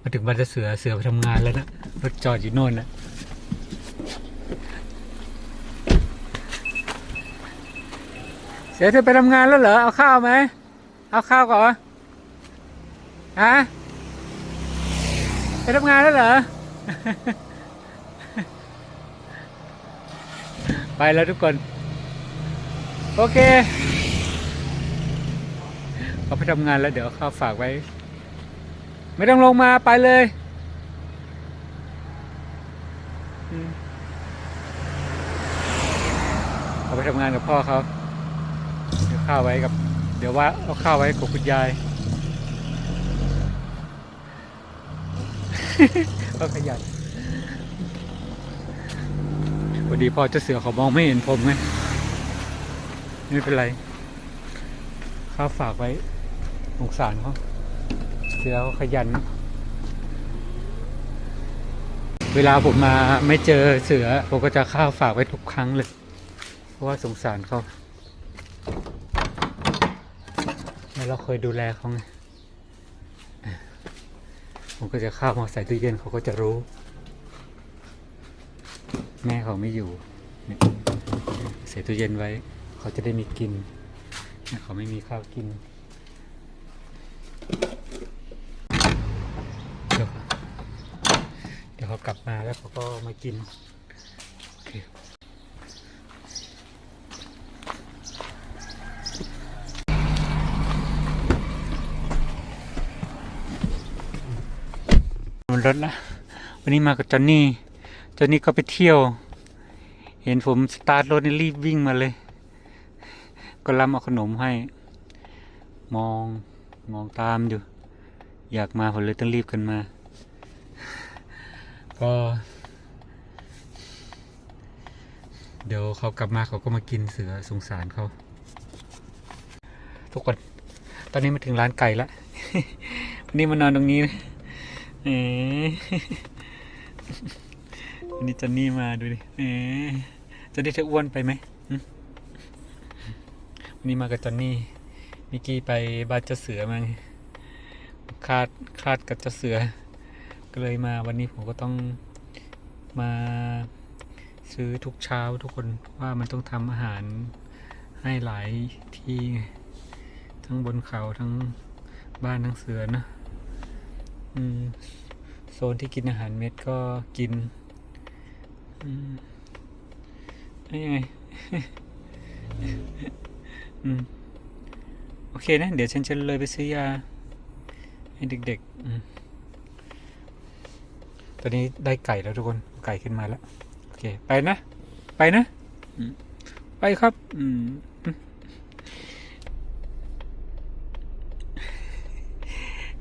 มาถึงบ้านเสือเสือไปทำงานแล้วนะ รถจอดอยู่โน่นนะเสือเธอไปทำงานแล้วเหรอ เอาข้าวไหม เอาข้าวก่อนฮะไปทำงานแล้วเหรอ ไปแล้วทุกคน โอเคเขาไปทำงานแล้วเดี๋ยวเข้าวฝากไว้ ไม่ต้องลงมาไปเลยอืมเขาไปทำงานกับพ่อเขาเดี๋ยวข้าวไว้กับ เดี๋ยวว่าเอาข้าวไว้กับคุณยายก็ขยันพอดีพ่อเจะเสือเขามองไม่เห็นผมไงไม่เป็นไรข้าวฝากไว้สงสารเขา เสือเขาขยัน เวลาผมมาไม่เจอเสือ ผมก็จะข้าวฝากไว้ทุกครั้งเลย เพราะว่าสงสารเขาแล้วเราเคยดูแลเขาไงผมก็จะข้าวมาใส่ตู้เย็นเขาก็จะรู้ แม่เขาไม่อยู่ใส่ตู้เย็นไว้ เขาจะได้มีกินเนี่ยเขาไม่มีข้าวกิน เดี๋ยวก่อนเดี๋ยวเขา กลับมาแล้วเขาก็มากินบนรถละวันนี้มากับจอนนี่ จอนนี่ก็ไปเที่ยว เห็นผมสตาร์ทรถนี่รีบวิ่งมาเลย ก็รับเอาขนมให้ มอง มองตามอยู่ อยากมาผมเลยต้องรีบกันมา ก็ เดี๋ยวเขากลับมาเขาก็มากินเสือสงสารเขาทุกคน ตอนนี้มาถึงร้านไก่ละวันนี้มานอนตรงนี้นะเอ๋วันนี้จันนี่มาดูดิเอ๋จันนี่เธออ้วนไปไหมวันนี้มากับจันนี่มิกกี้ไปบ้านเจ้าเสือมาไงคาดคาดกับเจ้าเสือ ก็เลยมาวันนี้ผมก็ต้องมาซื้อทุกเช้าทุกคนเพราะว่ามันต้องทำอาหารให้หลายที่ทั้งบนเขาทั้งบ้านทั้งเสือนะโซนที่กินอาหารเม็ดก็กินอืมแล้วยังไงโอเคนะ เดี๋ยวฉันจะเลยไปซื้อยาให้เด็กๆ ตอนนี้ได้ไก่แล้วทุกคนไก่ขึ้นมาแล้ว โอเค ไปนะ ไปนะอืมไปครับอืม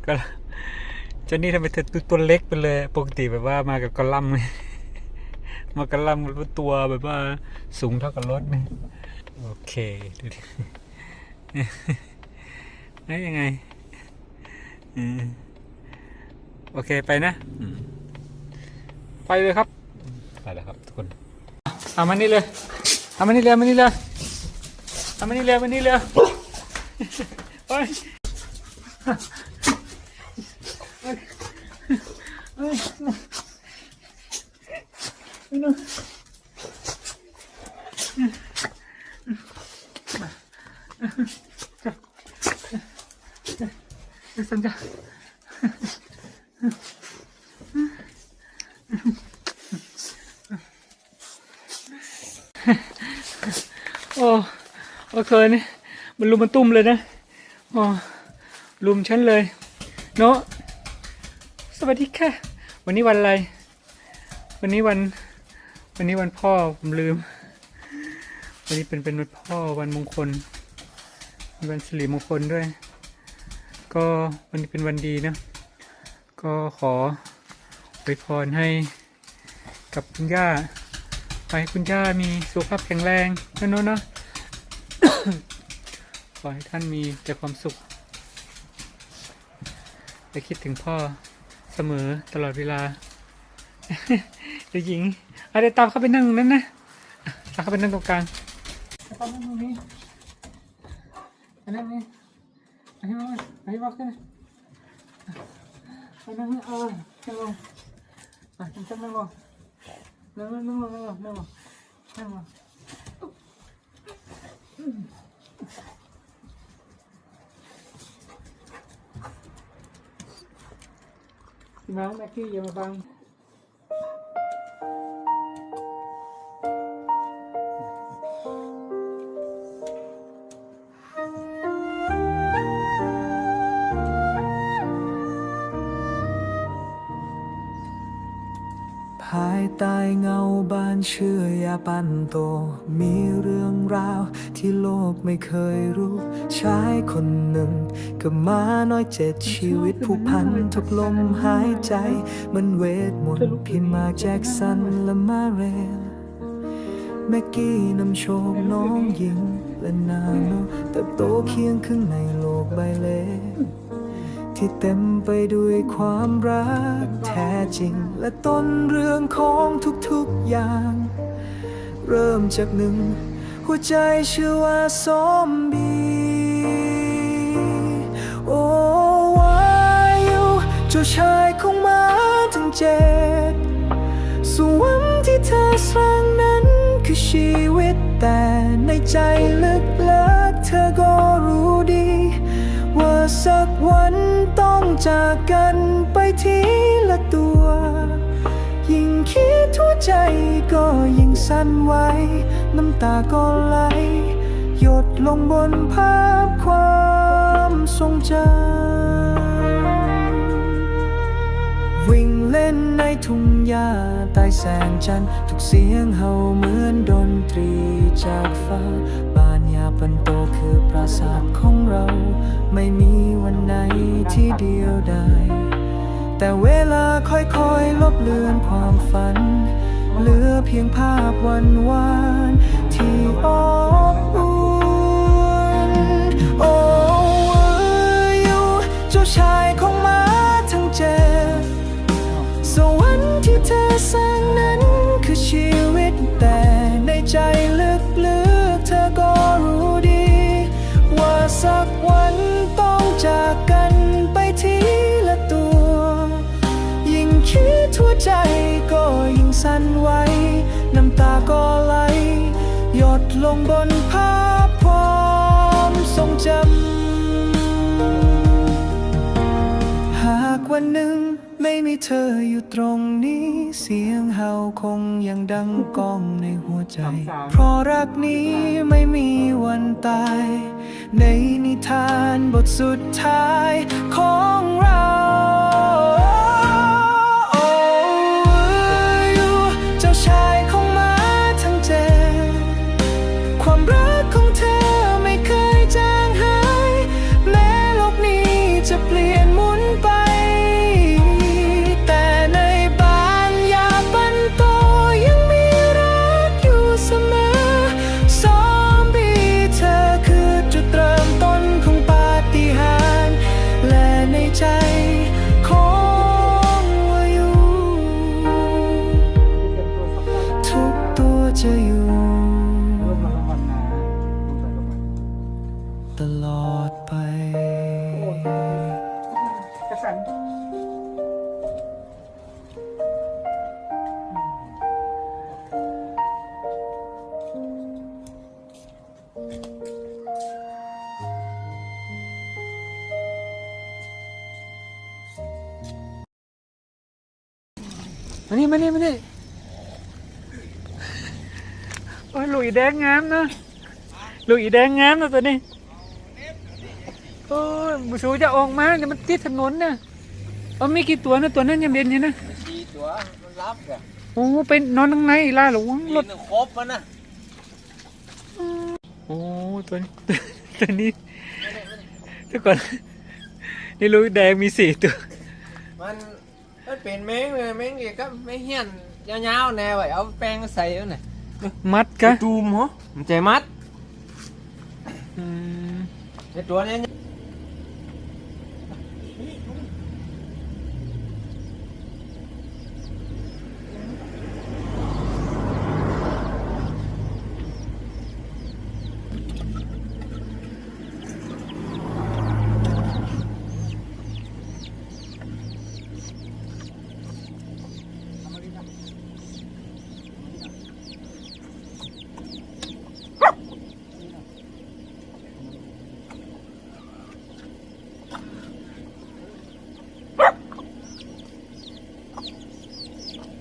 ก็เจนนี่ทำไมเธอตัวตัวเล็กไปเลย ปกติแบบว่ามากับกอลัมน์ไงมากระลัมน์ตัวแบบว่าสูงเท่ากับรถนี่โอเคดูดิได้ยังไงอืมโอเคไปนะอืม ไปเลยครับ ไปแล้วครับทุกคนเอามานี่เลยเอามานี่เลยเอามานี่เลยเอามานี่เลยเอามานี่เลยไปสัญญาโอ้ โอเคนี่มันลุมมันตุ้มเลยนะโอ้ลุมฉันเลย เนาะสวัสดีค่ะ วันนี้วันอะไร วันนี้วัน วันนี้วันพ่อผมลืม วันนี้เป็นเป็นวันพ่อวันมงคลวันสิริมงคลด้วย ก็วันนี้เป็นวันดีนะ ก็ขออวยพรให้กับคุณย่าขอให้คุณย่ามีสุขภาพแข็งแรงนะโน้นเนาะ ขอให้ท่านมีแต่ความสุข และคิดถึงพ่อเสมอตลอดเวลาเด็กหญิงเอาเดี๋ยวตามเข้าไปนั่งตรงนั้นนะตามเข้าไปนั่งตรงกลางตามนั่งตรงนี้อันนั้นนี่ Ahí va, ahí va, ¿qué? นั่งเออนั่งลงอะจังจังนั่งลงนั่งนั่งนั่งลงนั่งลงนั่งลงนั่งลง น้องแม็กกี้อย่ามาฟังภายใต้เงาบ้านเชื่อยาปันโต มีเรื่องราวที่โลกไม่เคยรู้ ชายคนหนึ่ง กับม้าน้อยเจ็ดชีวิตผู้พันทุกลมหายใจ มันเวทมนต์พี่มาแจ็คสันและมาเรนแม็กกี้นำโชคน้องหญิงและนาโนเติบโตเคียงข้างในโลกใบเล็กที่เต็มไปด้วยความรักแท้จริง และต้นเรื่องของทุกๆอย่าง เริ่มจากหนึ่ง หัวใจชื่อว่าซอมบี เจ้าชายของมาทั้งเจ็ดส่วนที่เธอสร้างนั้นคือชีวิตแต่ในใจลึกๆเธอก็รู้ดี ว่าสักวันต้องจากกันไปทีละตัว ยิ่งคิดหัวใจก็ยิ่งสั่นไหวน้ำตาก็ไหล หยดลงบนภาพความทรงจำ ล่นในทุ่งหญ้าใต้แสงจันทร์ทุกเสียงเห่าเหมือนดนตรีจากฟ้า บ้านยาปันโตคือปราสาทของเรา ไม่มีวันไหนที่เดียวดายแต่เวลาค่อยๆ ลบเลือนความฝัน เหลือเพียงภาพวันวานที่อบอุ่นโอ้อยู่เจ้าชายของ ใจลึกๆเธอก็รู้ดี ว่าสักวันต้องจากกันไปทีละตัว ยิ่งคิดทั่วใจก็ยิ่งสั่นไหวน้ำตาก็ไหล หยดลงบน วันหนึ่งไม่มีเธออยู่ตรงนี้ เสียงเห่าคงยังดังก้องในหัวใจ เพราะรักนี้ไม่มีวันตาย ในนิทานบทสุดท้ายของเรา ตัว อ้ยหลุยแดงงามนะหลุยแดงงามนะตัวนี้โอ้ยบุสูจะออกมาเดี๋ยวมันติดถนนนะเอามีกี่ตัวนะตัวนั้นยังเด่นอยู่นะสี่ตัวมันรับแกโอ้ไปนอนข้างในล่าหรอวะรรถถครบมันนะโอ้ตัวนี้ตัวนี้ทุกคนนี่รู้แดงมีสี่ตัวมันมันเป็นแมงเลยแมงอีกก็ไม่เหี้ยนยาวๆแนวไว้เอาแป้งใส่เอาหน่อย มัดกะ ตูมเหรอมันใจมัดอืมไอตัวเนี้ย โหมาดุหมาเดี๋ยวได้บอกหัวคุณ เอา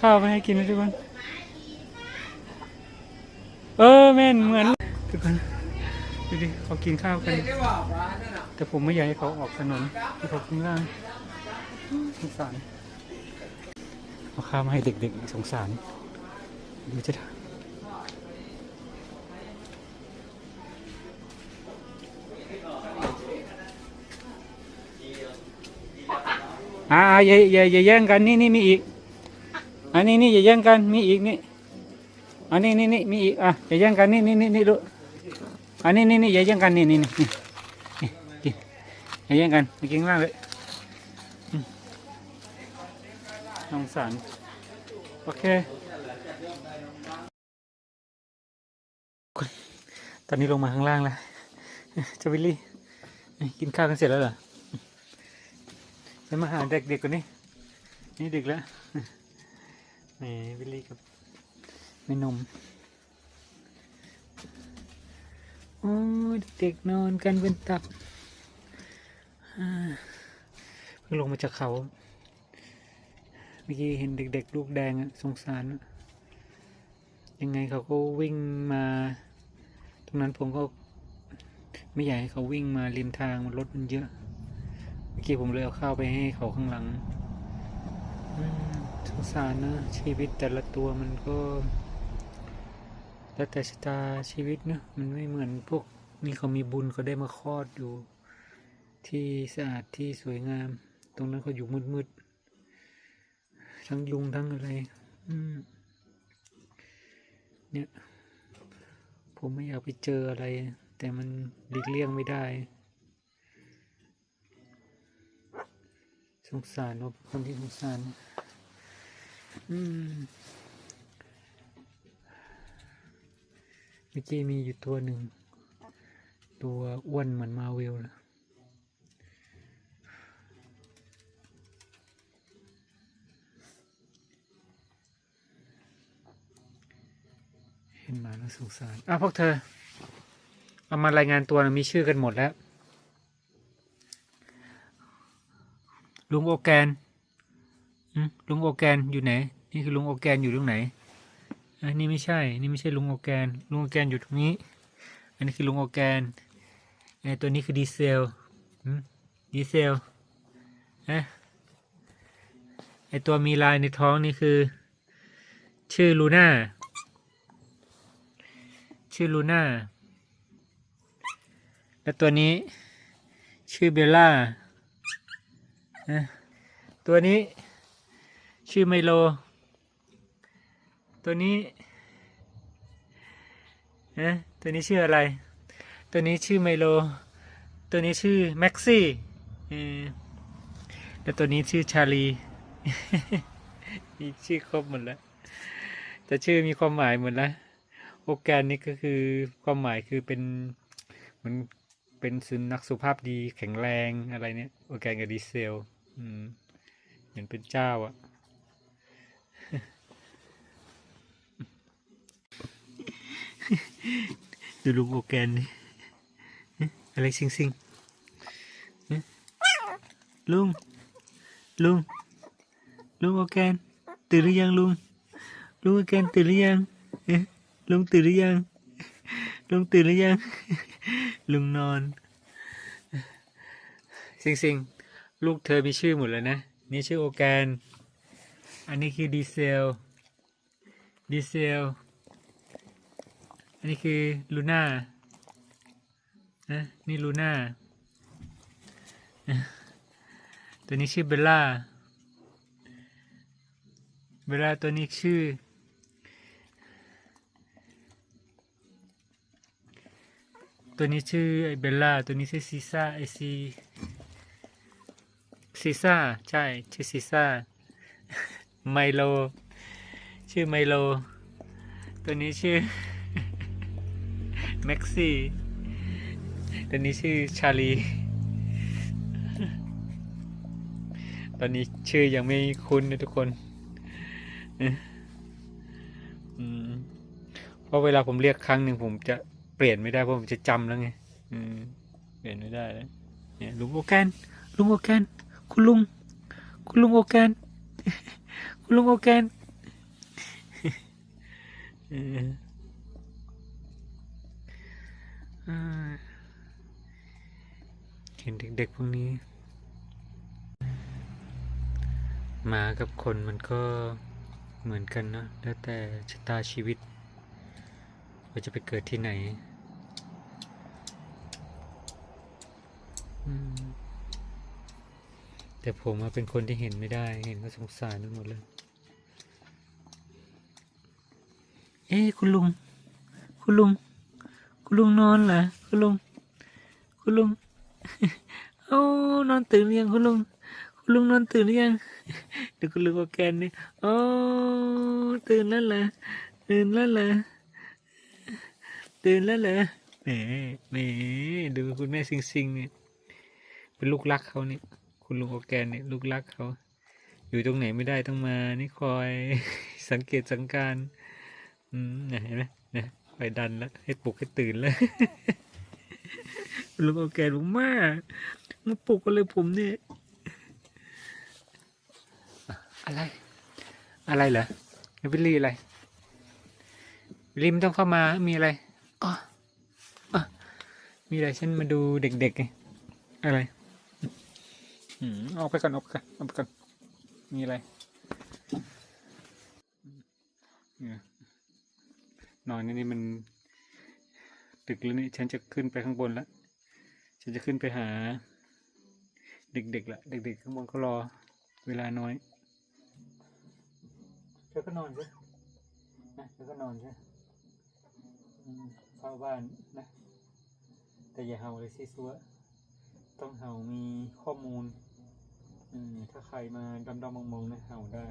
ข้าวไปให้กินนะทุกคน เออแม่นเหมือนทุกคนดูดิเขากินข้าวกัน แต่ผมไม่อยากให้เขาออกถนนให้เขาข้างล่างสงสารเอาข้าวมาให้เด็กๆสงสารดูจะทำอ่าอย่าอย่าอย่าแย่งกันนี่นี่มีอีก อันนี้นี่อย่าแย่งกันมีอีกนี่ อันนี้นี่นี่มีอีกอะอย่าแย่งกันนี่นี่นี่นี่ดูอันนี้นี่นี่อย่าแย่งกันนี่นี่นี่กินอย่าแย่งกันไปกินข้างล่างเลยอืมสงสารโอเคตอนนี้ลงมาข้างล่างแล้วเจาวิลลี่กินข้าวกันเสร็จแล้วเหรอจะมาหาเด็กๆก่อนนี่นี่ดึกแล้วแหมวิลลี่กับ แม่นมโอ้เด็กนอนกันเป็นตับเพิ่งลงมาจากเขา เมื่อกี้เห็นเด็กๆ ลูกแดงอะสงสาร ยังไงเขาก็วิ่งมา ตรงนั้นผมก็ ไม่อยากให้เขาวิ่งมาริมทางมันรถมันเยอะ เมื่อกี้ผมเลยเอาข้าวไปให้เขาข้างหลังสงสารนะชีวิตแต่ละตัวมันก็ แล้วแต่ชะตาชีวิตเนอะมันไม่เหมือนพวกนี่เขามีบุญเขาได้มาคลอดอยู่ ที่สะอาดที่สวยงาม ตรงนั้นเขาอยู่มืดๆทั้งยุงทั้งอะไรอืเนี่ย ผมไม่อยากไปเจออะไร แต่มันหลีกเลี่ยงไม่ได้ สงสารว่าคนที่สงสาร อืม เมื่อกี้มีอยู่ตัวหนึ่ง ตัวอ้วนเหมือนมาเวลเลยเห็นหมาแล้วสงสารอะพวกเธอ เอามารายงานตัวนะมีชื่อกันหมดแล้ว ลุงโอแกนลุงโอแกนอยู่ไหน นี่คือลุงโอแกนอยู่ตรงไหน อันนี้ไม่ใช่ นี่ไม่ใช่ลุงโอแกน ลุงโอแกนอยู่ตรงนี้ อันนี้คือลุงโอแกนไอตัวนี้คือดีเซลดีเซลนะไอตัวมีลายในท้องนี่คือ ชื่อลูน่า ชื่อลูน่า และตัวนี้ชื่อเบลล่าตัวนี้ชื่อไมโล ตัวนี้นะตัวนี้ชื่ออะไร ตัวนี้ชื่อไมโล ตัวนี้ชื่อแม็กซี่เออแล้วตัวนี้ชื่อชาลีมีชื่อครบหมดแล้ว แต่ชื่อมีความหมายหมดแล้ว โอแกนนี่ก็คือความหมายคือเป็นเหมันเป็นสุนัขสุภาพดีแข็งแรงอะไรเนี่ย โอแกนกับดีเซล อืมเหมือนเป็นเจ้าอะ ดูลุงโอแกนนี่อะไรซิงซิงลุง ลุง ลุงโอแกนตื่นหรือยังลุง ลุงโอแกนตื่นหรือยังลุงตื่นหรือยัง ลุงตื่นหรือยัง ลุงนอนซิงซิงลูกเธอมีชื่อหมดแล้วนะ นี่ชื่อโอแกน อันนี้คือดีเซล ดีเซล อันนี้คือลูน่านะนี่ลูน่า ตัวนี้ชื่อเบลล่า เบลล่าตัวนี้ชื่อ ตัวนี้ชื่อไอเบลล่า ตัวนี้ชื่อซีซ่าไอซีซีซ่า ใช่ ชื่อซีซ่า ไมโล ชื่อไมโล ตัวนี้ชื่อ ม็กซี่ตัวนี้ชื่อชาลี ตอนนี้ชื่อยังไม่คุ้นนะทุกคน เพราะเวลาผมเรียกครั้งหนึ่งผมจะเปลี่ยนไม่ได้เพราะผมจะจำแล้วไงเปลี่ยนไม่ได้แล้วเนี่ยลุงโอแกนลุงโอแกนคุณลุง คุณลุงโอแกนคุณลุงโอแกน เห็นเด็กๆพวกนี้ หมากับคนมันก็เหมือนกันเนอะแล้วแต่ชะตาชีวิตว่าจะไปเกิดที่ไหนแต่ผมเป็นคนที่เห็นไม่ได้ เห็นก็สงสารไปหมดเลย เอ้คุณลุง คุณลุง คุณลุงนอนเหรอคุณลุง คุณลุงโอ้นอนตื่นหรือยังคุณลุง คุณลุงนอนตื่นหรือยังเดี๋ยวคุณลุงก็แกนนี่โอ้ตื่นแล้วเหรอตื่นแล้วเหรอตื่นแล้วเหรอแหมแหมดูคุณแม่ซิงซิงเนี่ยเป็นลูกรักเขาเนี่ยคุณลุงโอแกนเนี่ยลูกรักเขาอยู่ตรงไหนไม่ได้ต้องมานี่คอยสังเกตสังการอืมเนี่ยเห็นไหม เนี่ยคอยดันแล้วให้ปลุกให้ตื่นแล้วลุงโอแกนบอกมากมาปลุกกันเลยผมเนี่ยอะไร อะไรเหรอวิลลี่อะไรวิลลี่ไม่ต้องเข้ามามีอะไรอ๋ออ๋อมีอะไรฉันมาดูเด็กๆไงอะไรอืมออกไปก่อนออกไปก่อนออกไปก่อนมีอะไรเนี่ย นอนนี่นี่มันดึกแล้วนี่ฉันจะขึ้นไปข้างบนแล้ว ฉันจะขึ้นไปหา เด็กๆละเด็กๆข้างบนเขารอ เวลาน้อยเธอก็นอนใช่นะเธอก็นอนใช่เฝ้าบ้านนะ แต่อย่าเห่าเลยสิซัวต้องเห่ามีข้อมูลอืถ้าใครมาดำดำมองมองๆนะเห่าได้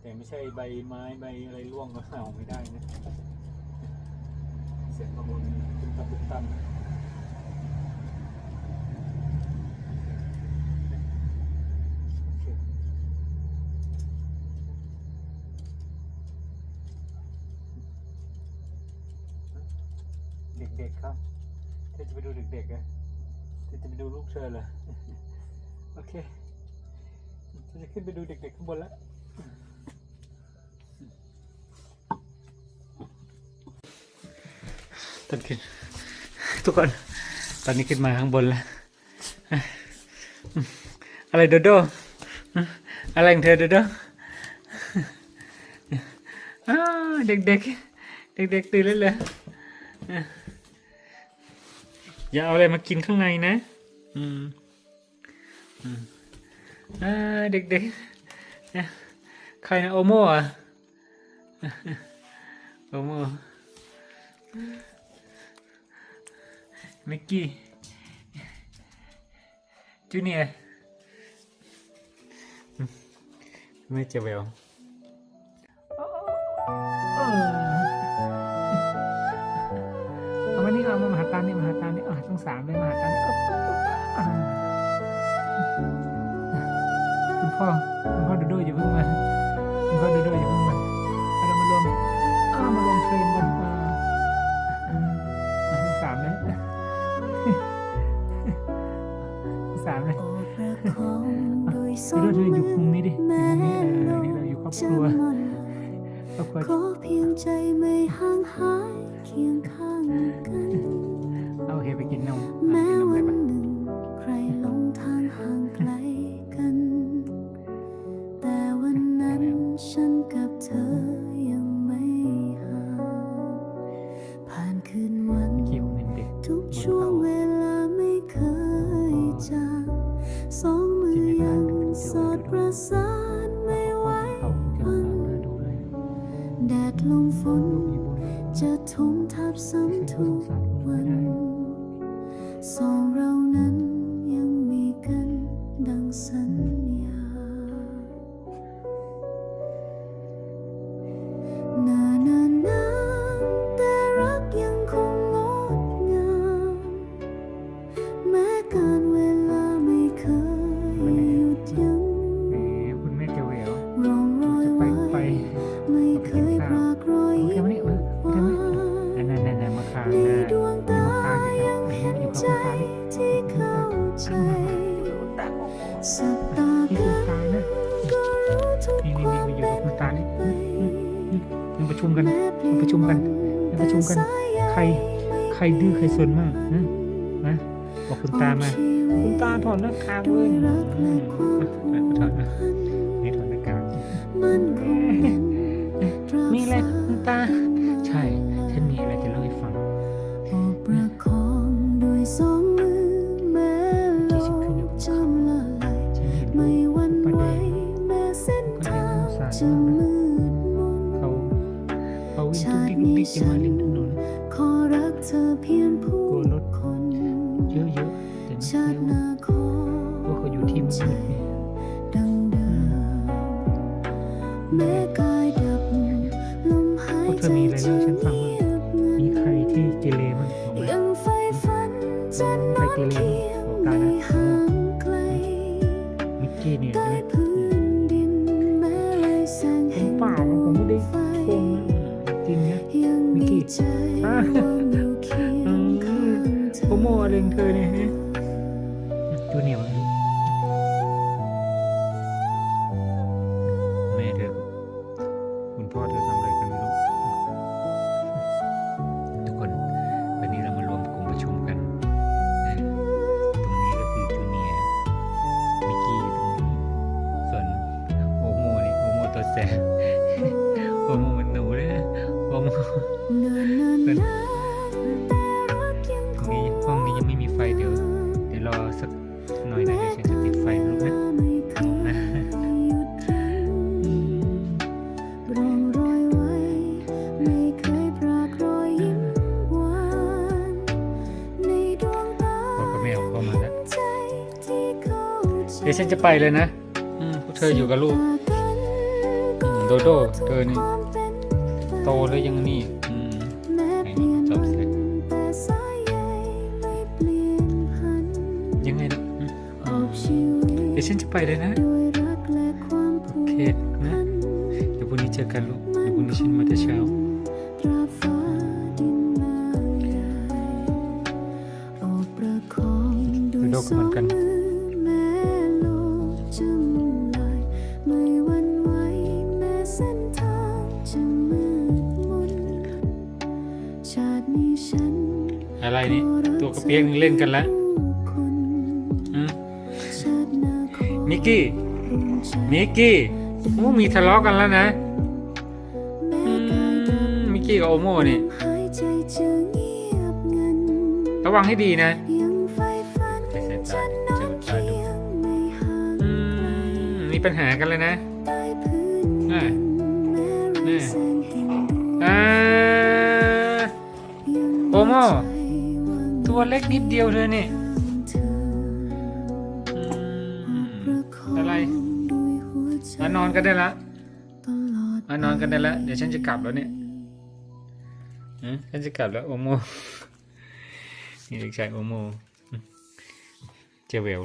แต่ไม่ใช่ใบไม้ใบอะไรร่วงก็เห่าไม่ได้นะ สียงข้อมูลตึ้งตับตึ้งตับเด็กๆครับเธอจะไปดูเด็กๆอะเธอจะไปดูลูกเธอเหรอ โอเคเธอจะขึ้นไปดูเด็กๆข้างบนแล้ว ตอนขึ้น ทุกคน ตอนนี้ขึ้นมาข้างบนแล้ว อะไรโดโดอะไรของเธอโดโด้เด็กๆเด็กๆตื่นแล้วเหรออย่าเอาอะไรมากินข้างในนะ อืมอ่าเด็กๆ ใครนะโอโม่อะโอโม่ มิกกี้ จูเนียร์อืมไม่เจะแววเอามานี่เอามามาหาตานี่มาหาตานี่อะต้องสามเลยมาหาตานี่อ๊อบอ่าคุณพ่อคุณพ่อดูดูอย่าเพิ่งมา ฉัน ประชุมกันมันประชุมกันมันประชุมกัน ใครใครดื้อใครซนมากนะนะบอกคุณตามา คุณตาถอดหน้ากากเลยอืมถอดนะ พวกเธอมีอะไรเล่าฉันฟังบ้างเงียบงันมีใครที่เกเรมั้งบอกมายังใฝ่ฝันจะนใครอนเกเรเคียงบอกไม่นะห่างไกลมิกกี้เนี่ยใช่ไหมพื้นดินแม้ไรแสงผมแห่งเปล่านะผมไม่ได้โกงจริงนะมิกกี้ใจอ่างองข้างเธอโอโมอะไรของเธอเนี่ยฮะจูเนียว จเดี๋ยวฉันจะไปเลยนะ อืมพวกเธออยู่กับลูกอืมโดโดเธอนี่โตแล้วยังนี่ อืมแม้เปลี่ยนมันแต่สายใยไม่เปลี่ยนพันยังไงนะอืมออกชีวิตเดี๋ยวฉันจะไปเลยนะ อะไรนี่ ตัวกระเปียกนี่เล่นกันแล้วผู้คนอืมชาติหน้าขอมิกกี้อุ่นใจมิกกี้โอ้มีทะเลาะกันแล้วนะแม้อืกายดับมมิกกี้กับโอโมนี่หายใจจะเงียบงันระวังให้ดีนะยังใฝ่ฝันใส่สายจะตานอนเจอตาเคีดูยงไม่ห่างอืมมีปัญหากันเลยนะ เล็กนิดเดียวเธอนี่เธอะไรมานอนกันได้ละอดมานอนกันได้ล้วเดี๋ยวฉันจะกลับแล้วเนี่ยฉันจะกลับแล้วโอโมนี่เด็กชายโอโมเจเวล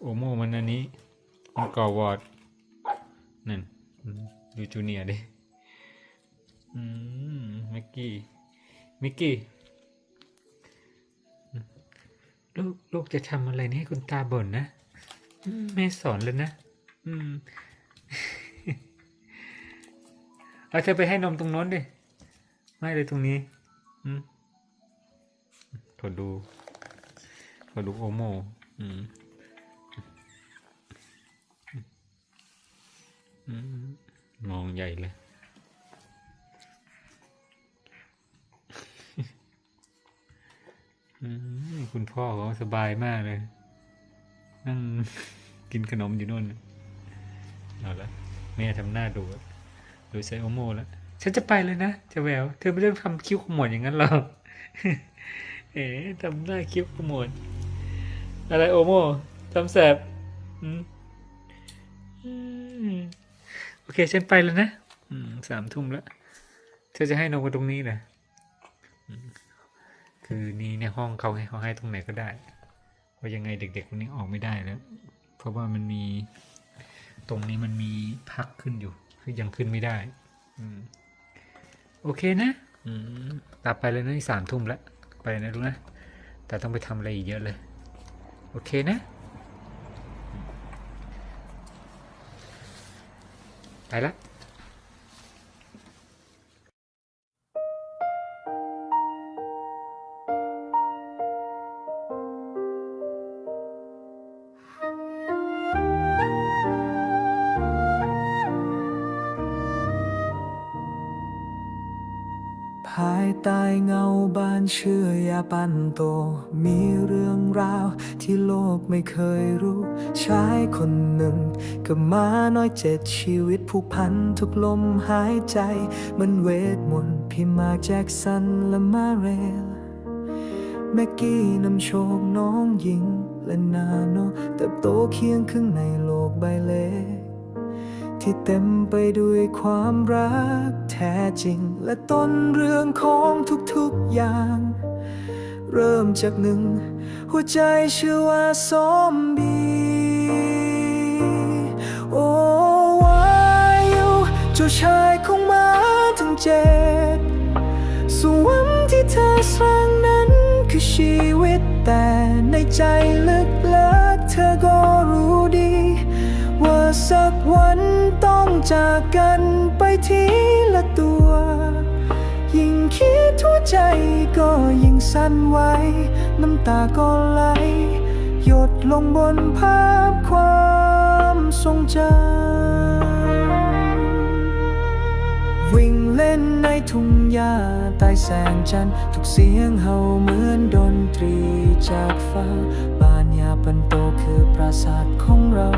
โอโมมันอันนี้มันก่อวอร์ดนั่นดูจูเนียดิอืมมิกกี้มิกกี้ ลูกลูกจะทำอะไรนี่ให้คุณตาบ่นนะอืมแม่สอนเลยนะ อืมเอาเธอไปให้นมตรงโน้นดิ ไม่เลยตรงนี้อืมขอดูขอดูโอโม อืมอืมมองใหญ่เลย คุณพ่อเขาสบายมากเลย นั่งกินขนมอยู่นู่นเอาละแม่ทำหน้าดูดูใส่โอโมแล้วฉันจะไปเลยนะจะแววเธอไม่ต้องทำคิ้วขมวดอย่างนั้นหรอกเอ๋ทำหน้าคิ้วขมวดอะไรโอโมทำแสบอโอเคฉันไปแล้วนะสามทุ่มแล้ว เธอจะให้นอนกันตรงนี้เหรอ คือนี่ในห้องเขาให้เขาให้ตรงไหนก็ได้เพราะยังไงเด็กๆคนนี้ออกไม่ได้แล้ว เพราะว่ามันมีตรงนี้มันมีพักขึ้นอยู่ คือยังขึ้นไม่ได้ อืม โอเคนะอืมกลับไปเลยนะนี่สามทุ่มแล้วไปนะรู้นะ แต่ต้องไปทำอะไรอีกเยอะเลย โอเคนะ ไปละ ปันโต มีเรื่องราวที่โลกไม่เคยรู้ ชายคนหนึ่งกับม้าน้อยเจ็ดชีวิตผูกพันทุกลมหายใจ มันเวทมนต์พี่มาแจ็คสันและมาเรลแม็กกี้นำโชคน้องหญิงและนาโนเติบโตเคียงครึ่งในโลกใบเล็กที่เต็มไปด้วยความรักแท้จริง และต้นเรื่องของทุกๆอย่าง เริ่มจากหนึ่ง หัวใจชื่อว่าซอมบี้โอ้วายุเจ้าชายของมาทั้งเจ็ดสวรรค์ที่เธอสร้างนั้นคือชีวิตแต่ในใจลึกๆเธอก็รู้ดี ว่าสักวันต้องจากกันไปทีละตัว คิดหัวใจก็ยิ่งสั่นไหวน้ำตาก็ไหล หยดลงบนภาพความทรงจำวิ่งเล่นในทุ่งหญ้าใต้แสงจันทร์ทุกเสียงเห่าเหมือนดนตรีจากฟ้าบ้านยาปันโตคือปราสาทของเรา